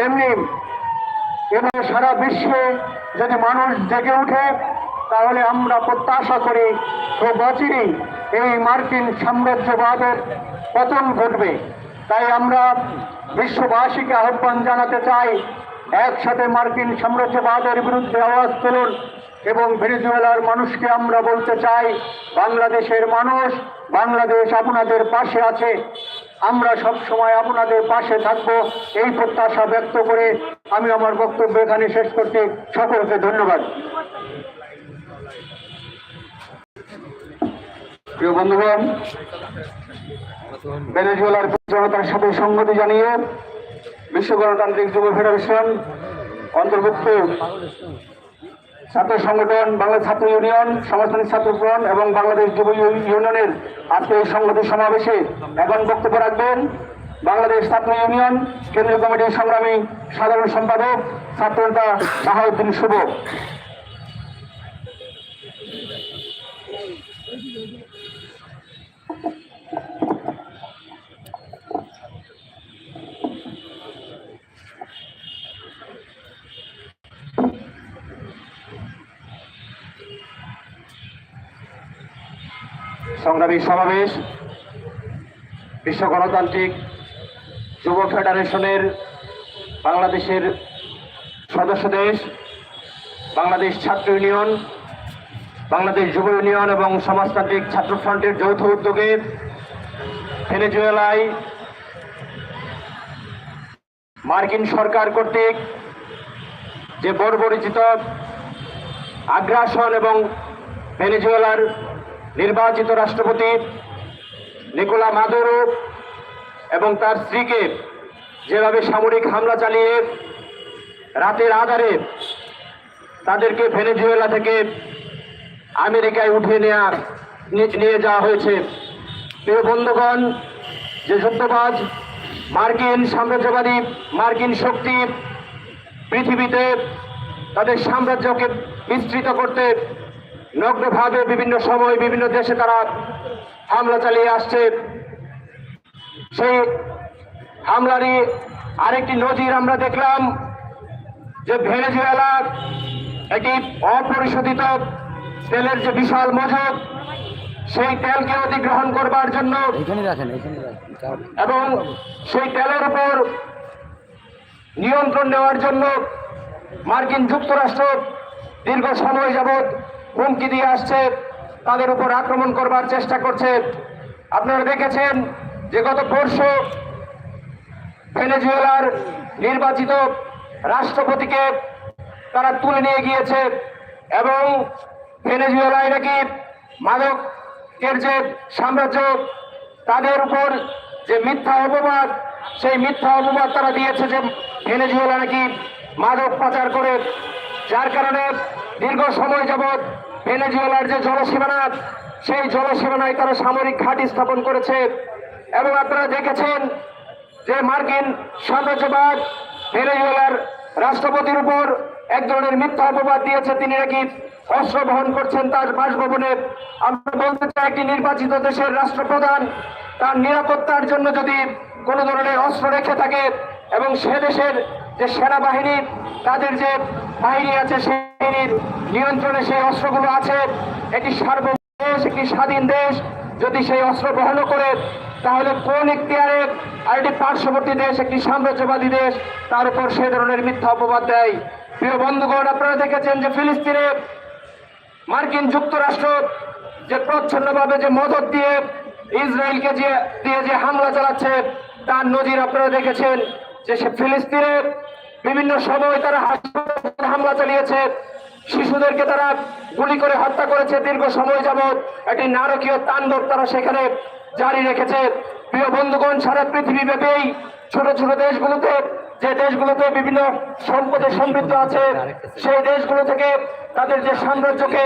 তেমনি এবং সারা বিশ্বে যদি মানুষ জেগে ওঠে তাহলে আমরা প্রত্যাশা করি খুব অচিরেই এই মার্কিন সাম্রাজ্যবাদের পতন ঘটবে। তাই আমরা বিশ্ববাসীকে আহ্বান জানাতে চাই, একসাথে মার্কিন সাম্রাজ্যবাদের বিরুদ্ধে আওয়াজ তুলুন এবং ভেনেজুয়েলার মানুষকে আমরা বলতে চাই, বাংলাদেশের মানুষ, বাংলাদেশ আপনাদের পাশে আছে। আমরা সব সময় আপনাদের পাশে থাকব। এই প্রত্যাশা ব্যক্ত করে আমি আমার বক্তব্য এখানে শেষ করতে সকলকে ধন্যবাদ। প্রিয় বন্ধুগণ, ভেনেজুয়েলার জনতার সাথে সংগতি জানিয়ে বিশ্ব গণতান্ত্রিক যুব ফেডারেশন অন্তর্ভুক্ত ছাত্র সংগঠন, বাংলাদেশ ছাত্র ইউনিয়ন, সমাজতান্ত্রিক ছাত্র ফ্রন্ট এবং বাংলাদেশ যুব ইউনিয়নের আজকে এই সংগঠন সমাবেশে এখন বক্তব্য রাখবেন বাংলাদেশ ছাত্র ইউনিয়ন কেন্দ্রীয় কমিটির সংগ্রামী সাধারণ সম্পাদক ছাত্রনেতা শাহাউদ্দিন শুভ। সংগ্রামী সমাবেশ, বিশ্ব গণতান্ত্রিক যুব ফেডারেশনের বাংলাদেশের সদস্য দেশ, বাংলাদেশ ছাত্র ইউনিয়ন, বাংলাদেশ যুব ইউনিয়ন এবং সমাজতান্ত্রিক ছাত্র ফ্রন্টের যৌথ উদ্যোগে ভেনেজুয়েলায় মার্কিন সরকার কর্তৃক যে বর্বরিচিত আগ্রাসন এবং ভেনেজুয়েলার নির্বাচিত রাষ্ট্রপতি নিকোলা মাদুরো এবং তার স্ত্রীকে যেভাবে সামরিক হামলা চালিয়ে রাতের আধারে তাদেরকে ভেনেজুয়েলা থেকে আমেরিকায় উঠিয়ে নেওয়ার নিয়ে- যাওয়া হয়েছে। প্রিয় বন্ধুগণ, যে যুদ্ধবাজ মার্কিন সাম্রাজ্যবাদী, মার্কিন শক্তি পৃথিবীতে তাদের সাম্রাজ্যকে বিস্তৃত করতে নগ্নভাবে বিভিন্ন সময় বিভিন্ন দেশে তারা হামলা চালিয়ে আসছে। সেই হামলারই আরেকটি নজির আমরা দেখলাম যে ভেনেজুয়েলা একটি অপরিশোধিত তেলের যে বিশাল মজুদ সেই তেলকে অধিগ্রহণ করবার জন্য এবং সেই তেলের উপর নিয়ন্ত্রণ নেওয়ার জন্য মার্কিন যুক্তরাষ্ট্র দীর্ঘ সময় যাবৎ হুমকি দিয়ে আসছে, তাদের উপর আক্রমণ করবার চেষ্টা করছে। আপনারা দেখেছেন যে গত পরশু ভেনেজুয়েলার নির্বাচিত রাষ্ট্রপতিকে তারা তুলে নিয়ে গিয়েছে এবং ভেনেজুয়েলায় নাকি মাদকের যে সাম্রাজ্য, তাদের উপর যে মিথ্যা অপবাদ, সেই মিথ্যা অপবাদ তারা দিয়েছে যে ভেনেজুয়েলা নাকি মাদক পাচার করে। যার কারণে দীর্ঘ সময় যাবৎ ভেনেজুয়েলার যে জলসীমানা, সেই জলসীমানায় তারা সামরিক ঘাঁটি স্থাপন করেছে। এবং আপনারা দেখেছেন যে মার্কিন সাম্রাজ্যবাদ ভেনেজুয়েলার রাষ্ট্রপতির উপর এক ধরনের মিথ্যা অপবাদ দিয়েছে। তিনি নাকি অস্ত্র বহন করছেন তার বাসভবনে। আমরা বলতে চাই, একটি নির্বাচিত দেশের রাষ্ট্রপ্রধান তার নিরাপত্তার জন্য যদি কোনো ধরনের অস্ত্র রেখে থাকে এবং সে দেশের যে সেনাবাহিনী, তাদের যে বাহিনী আছে সেই নিয়ন্ত্রণে সেই অস্ত্রগুলো আছে। এটি সার্বভৌম দেশ একটি স্বাধীন দেশ। যদি সেই অস্ত্র বহন করে, তাহলে কোন ইখতিয়ারে আর একটি পার্শ্ববর্তী দেশ, একটি সাম্রাজ্যবাদী দেশ, তার উপর সে ধরনের মিথ্যা অপবাদ দেয়? প্রিয় বন্ধুগণ, আপনারা দেখেছেন যে ফিলিস্তিনে মার্কিন যুক্তরাষ্ট্র যে প্রচ্ছন্নভাবে যে মদত দিয়ে ইসরায়েলকে যে, দিয়ে যে হামলা চালাচ্ছে, তার নজির আপনারা দেখেছেন যে সে ফিলিস্তিনে বিভিন্ন সময় তারা হামলা চালিয়েছে। শিশুদেরকে তারা গুলি করে হত্যা করেছে দীর্ঘ সময় যাবৎ। একটি নারকীয় তাণ্ডব তারা সেখানে জারি রেখেছে। প্রিয় বন্ধুগণ, সারা পৃথিবী ব্যাপী ছোট ছোট দেশগুলোতে যে দেশগুলোতে বিভিন্ন সম্পদে সমৃদ্ধ আছে, সেই দেশগুলো থেকে তাদের যে সাম্রাজ্যকে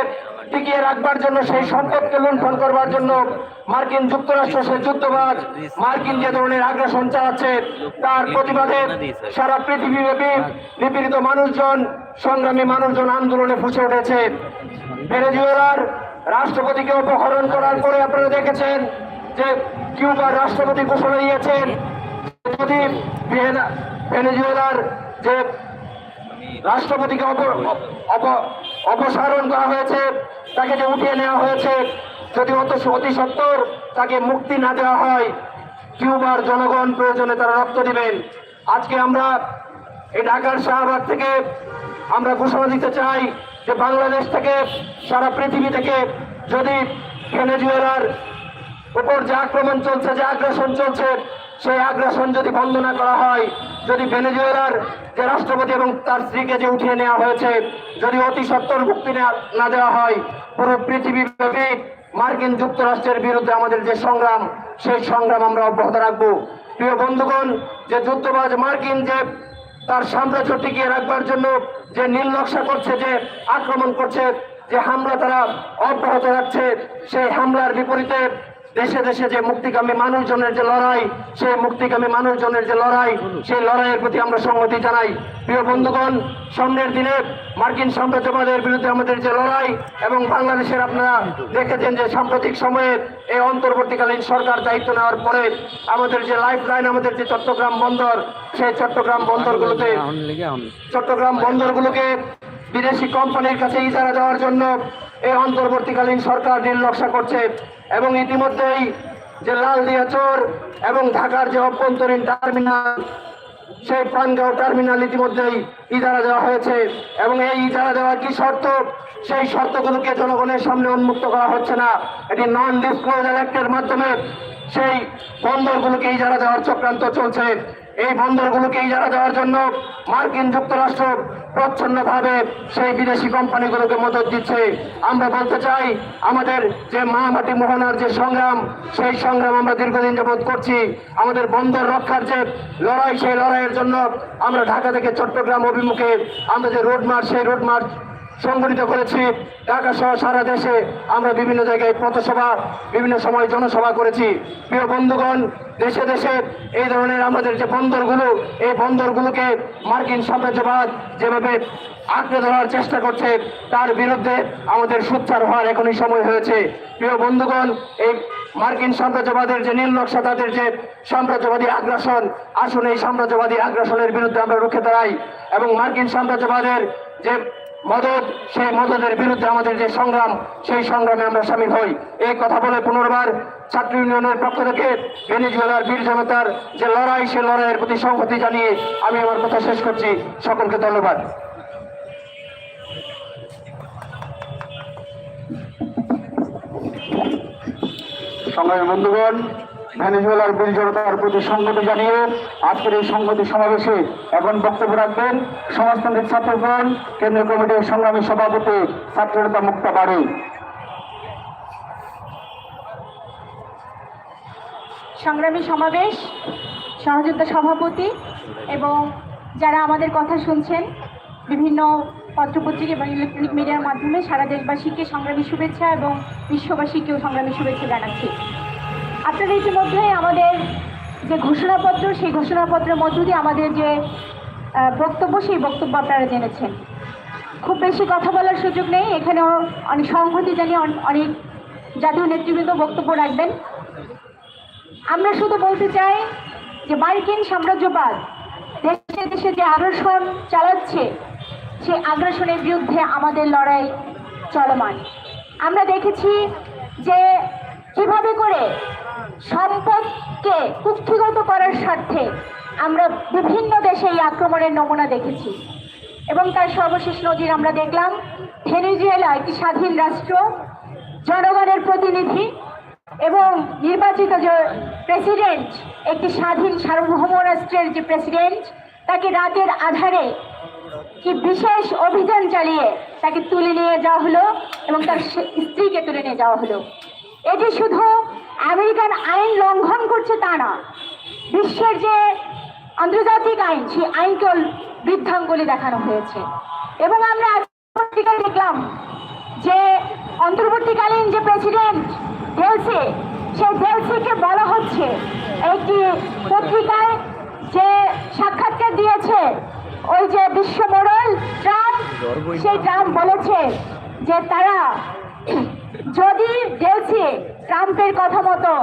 টিকিয়ে রাখবার জন্য, সেই সম্পদকে লুণ্ঠন করবার জন্য মার্কিন যুক্তরাষ্ট্র সে যুদ্ধবাজ মার্কিন যে ধরনের আগ্রাসন চালাচ্ছে, তার প্রতিবাদে সারা পৃথিবীব্যাপী নিপীড়িত মানুষজন, সংগ্রামী মানুষজন আন্দোলনে ফুসে উঠেছে। ভেনেজুয়েলার রাষ্ট্রপতিকে অপহরণ করার পরে আপনারা দেখেছেন যে কিউবার রাষ্ট্রপতি ঘোষণা দিয়েছেন, যদি ভেনেজুয়েলার যে রাষ্ট্রপতিকে অপ- অপ- অপসারণ করা হয়েছে, তাকে যে উঠিয়ে নেওয়া হয়েছে, যদি অত অতি সত্তর তাকে মুক্তি না দেওয়া হয়, কিউবার জনগণ প্রয়োজনে তারা রক্ত দিবেন। আজকে আমরা এই ঢাকার শাহবাগ থেকে আমরা ঘোষণা দিতে চাই যে বাংলাদেশ থেকে, সারা পৃথিবী থেকে যদি ভেনেজুয়েলার উপর যে আক্রমণ চলছে, যে আগ্রাসন চলছে সেই আগ্রাসন যদি বন্ধ না করা হয়, যদি ভেনেজুয়েলার যে রাষ্ট্রপতি এবং তার স্ত্রীকে যে উঠিয়ে নেওয়া হয়েছে, যদি অতি সত্তর মুক্তি না- দেওয়া হয়, পুরো পৃথিবীব্যাপী মার্কিন যুক্তরাষ্ট্রের বিরুদ্ধে আমাদের যে সংগ্রাম, সেই সংগ্রাম আমরা অব্যাহত রাখব। প্রিয় বন্ধুগণ, যে যুদ্ধবাজ মার্কিন যে তার সাম্রাজ্য টিকিয়ে রাখবার জন্য যে নীল নকশা করছে, যে আক্রমণ করছে, যে হামলা তারা অব্যাহত রাখছে, সেই হামলার বিপরীতে দেশে দেশে যে মুক্তিকামী মানুষজনের যে লড়াই, সেই মুক্তিকামী মানুষজনের যে লড়াই, সেই লড়াইয়ের প্রতি আমরা সংহতি জানাই। প্রিয় বন্ধুগণ সামনের দিনে মার্কিন সাম্রাজ্যবাদের বিরুদ্ধে আমাদের যে লড়াই এবং বাংলাদেশের আপনারা দেখেছেন যে সাম্প্রতিক সময়ে এই অন্তর্বর্তীকালীন সরকার দায়িত্ব নেওয়ার পরে আমাদের যে লাইফ লাইন আমাদের যে চট্টগ্রাম বন্দর, সেই চট্টগ্রাম বন্দরগুলোতে চট্টগ্রাম বন্দরগুলোকে বিদেশি কোম্পানির কাছে ইজারা দেওয়ার জন্য এই অন্তর্বর্তীকালীন সরকার নকশা করছে। এবং ইতিমধ্যেই যে লালদিয়া চর এবং ঢাকার যে অভ্যন্তরীণ টার্মিনাল, সেই পানগাঁও টার্মিনাল ইতিমধ্যেই ইজারা দেওয়া হয়েছে। এবং এই ইজারা দেওয়ার কি শর্ত? সেই শর্তগুলোকে জনগণের সামনে উন্মুক্ত করা হচ্ছে না। এটি নন ডিসক্লোজার অ্যাক্টের মাধ্যমে সেই বন্দরগুলোকে ইজারা দেওয়ার চক্রান্ত চলছে। এই বন্দরগুলোকে ইজারা দেওয়ার জন্য মার্কিন যুক্তরাষ্ট্র প্রচ্ছন্নভাবে সেই বিদেশি কোম্পানিগুলোকে মদত দিচ্ছে। আমরা বলতে চাই, আমাদের যে মহামাটি মোহনার যে সংগ্রাম, সেই সংগ্রাম আমরা দীর্ঘদিন যাবৎ করছি। আমাদের বন্দর রক্ষার যে লড়াই, সেই লড়াইয়ের জন্য আমরা ঢাকা থেকে চট্টগ্রাম অভিমুখে আমরা যে রোড মার্চ সেই রোড মার্চ সংগঠিত করেছি। ঢাকা সহ সারা দেশে আমরা বিভিন্ন জায়গায় পথসভা, বিভিন্ন সময় জনসভা করেছি। প্রিয় বন্ধুগণ, দেশে দেশে এই ধরনের আমাদের যে বন্দরগুলো, এই বন্দরগুলোকে মার্কিন সাম্রাজ্যবাদ যেভাবে আঁকড়ে ধরার চেষ্টা করছে, তার বিরুদ্ধে আমাদের সুচ্ছার হওয়ার এখনই সময় হয়েছে। প্রিয় বন্ধুগণ, এই মার্কিন সাম্রাজ্যবাদের যে নীল নকশা, তাদের যে সাম্রাজ্যবাদী আগ্রাসন, আসুন এই সাম্রাজ্যবাদী আগ্রাসনের বিরুদ্ধে আমরা রুখে দাঁড়াই এবং মার্কিন সাম্রাজ্যবাদের যে মদত সেই মদতের বিরুদ্ধে আমাদের যে সংগ্রাম, সেই সংগ্রামে আমরা সামিল হই। এই কথা বলে পুনর্বার ছাত্র ইউনিয়নের পক্ষ থেকে ভেনিজুয়েলার বীর জনতার যে লড়াই, সেই লড়াইয়ের প্রতি সংহতি জানিয়ে আমি আমার কথা শেষ করছি। সকলকে ধন্যবাদ। সংগ্রামী বন্ধুগণ ভেনেজুয়েলার বীর জনতার প্রতি সংগতি জানিয়ে আজকের এই সংগতি সমাবেশে এখন বক্তব্য রাখবেন সমাজতান্ত্রিক ছাত্রগণ কেন্দ্রীয় কমিটির সংগ্রামী সভাপতি ছাত্রনেতা মুক্তা বাড়ি। সংগ্রামী সমাবেশ, সহযোদ্ধা সভাপতি এবং যারা আমাদের কথা শুনছেন, বিভিন্ন পত্রপত্রিকা এবং ইলেকট্রনিক মিডিয়ার মাধ্যমে সারা দেশবাসীকে সংগ্রামী শুভেচ্ছা এবং বিশ্ববাসীকেও সংগ্রামী শুভেচ্ছা জানাচ্ছি। আপনারা ইতিমধ্যে আমাদের যে ঘোষণাপত্র, সেই ঘোষণাপত্রের মধ্য দিয়ে আমাদের যে বক্তব্য, সেই বক্তব্য আপনারা জেনেছেন। খুব বেশি কথা বলার সুযোগ নেই। এখানেও অনেক সংহতি জানিয়ে অন- অনেক জাতীয় নেতৃবৃন্দ বক্তব্য রাখবেন। আমরা শুধু বলতে চাই যে মার্কিন সাম্রাজ্যবাদ দেশে দেশে যে আগ্রাসন চালাচ্ছে, সেই আগ্রাসনের বিরুদ্ধে আমাদের লড়াই চলমান। আমরা দেখেছি যে কীভাবে করে সম্পদকে কুক্ষিগত করার স্বার্থে আমরা বিভিন্ন দেশে এই আক্রমণের নমুনা দেখেছি। এবং তার সর্বশেষ নজির আমরা দেখলাম ভেনেজুয়েলা একটি স্বাধীন রাষ্ট্র, জনগণের প্রতিনিধি এবং নির্বাচিত যে প্রেসিডেন্ট, একটি স্বাধীন সার্বভৌম রাষ্ট্রের যে প্রেসিডেন্ট, তাকে রাতের আধারে কি বিশেষ অভিযান চালিয়ে তাকে তুলে নিয়ে যাওয়া হলো এবং তার স্ত্রীকে তুলে নিয়ে যাওয়া হলো। এটি শুধু আমেরিকান আইন লঙ্ঘন করছে তা না। বিশ্বের যে আন্তর্জাতিক আইন, সেই আইনকেও বৃদ্ধাঙ্গুলি দেখানো হয়েছে। এবং আমরা পত্রিকায় দেখলাম যে অন্তর্বর্তীকালীন যে প্রেসিডেন্ট ডেলসি, সেই ডেলসিকে বলা হচ্ছে একটি পত্রিকায় যে সাক্ষাৎকার দিয়েছে, ওই যে বিশ্ব মোড়ল ট্রাম্প, সেই ট্রাম্প বলেছে যে তারা যদি ডেলসি ট্রাম্পের কথা মতো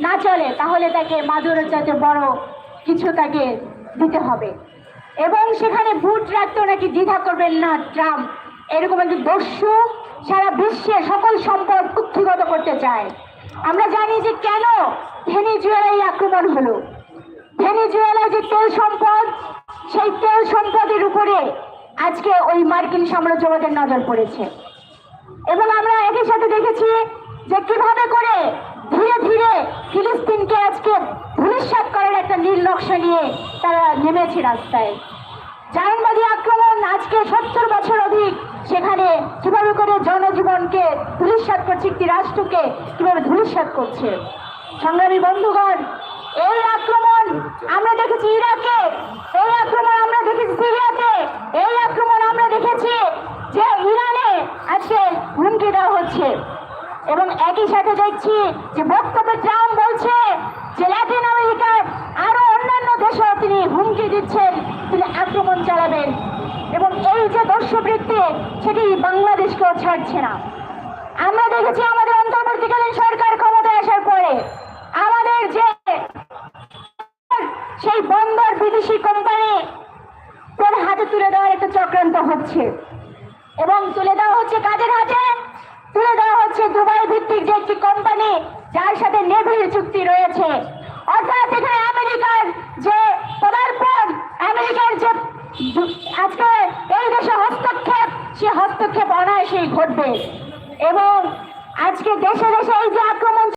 না চলে, তাহলে তাকে মাদুরের চাইতে বড় কিছু তাকে দিতে হবে। এবং সেখানে ভোট রাখতেও নাকি দ্বিধা করবেন না ট্রাম্প। এরকম একটি দস্যু সারা বিশ্বে সকল সম্পদ কুক্ষিগত করতে চায়। আমরা জানি যে কেন ভেনিজুয়েলায় আক্রমণ হলো। ভেনিজুয়েলায় যে তেল সম্পদ, সেই তেল সম্পদের উপরে আজকে ওই মার্কিন সাম্রাজ্যবাদের নজর পড়েছে। এবং আমরা একই সাথে দেখেছি যে কীভাবে করে ধীরে ধীরে ফিলিস্তিনকে আজকে ধূলিসাৎ করার একটা নীল নকশা নিয়ে তারা নেমেছে রাস্তায়। জায়নবাদী আক্রমণ আজকে সত্তর বছর অধিক সেখানে কীভাবে করে জনজীবনকে ধূলিসাৎ করছে, একটি রাষ্ট্রকে কীভাবে ধূলিসাৎ করছে। সংগ্রামী বন্ধুগণ, এই আক্রমণ আমরা দেখেছি ইরাকে, এই আক্রমণ আমরা দেখেছি সিরিয়াতে, এই আক্রমণ আমরা দেখেছি যে ইরানে আজকে হুমকি দেওয়া হচ্ছে। এবং একই সাথে দেখছি যে বক্তব্য ট্রাম্প বলছে যে ল্যাটিন আমেরিকার আরও অন্যান্য দেশেও তিনি হুমকি দিচ্ছেন, তিনি আক্রমণ চালাবেন। এবং এই যে দর্শবৃত্তি, সেটি বাংলাদেশকেও ছাড়ছে না। আমরা দেখেছি আমাদের অন্তর্বর্তীকালীন সরকার ক্ষমতায় আসার পরে আমাদের যে সেই বন্দর বিদেশি কোম্পানি, তার হাতে তুলে দেওয়ার একটা চক্রান্ত হচ্ছে। এবং তুলে দেওয়া হচ্ছে কাদের হাতে? তুলে দেওয়া হচ্ছে দুবাই ভিত্তিক যে একটি কোম্পানি যার সাথে নেভির চুক্তি রয়েছে। অর্থাৎ এখানে আমেরিকার যে পদার্পণ, আমেরিকার যে আজকে এই দেশে হস্তক্ষেপ, সে হস্তক্ষেপ অনায়াসেই ঘটবে। এবং আজকে দেশে দেশে এই যে আক্রমণ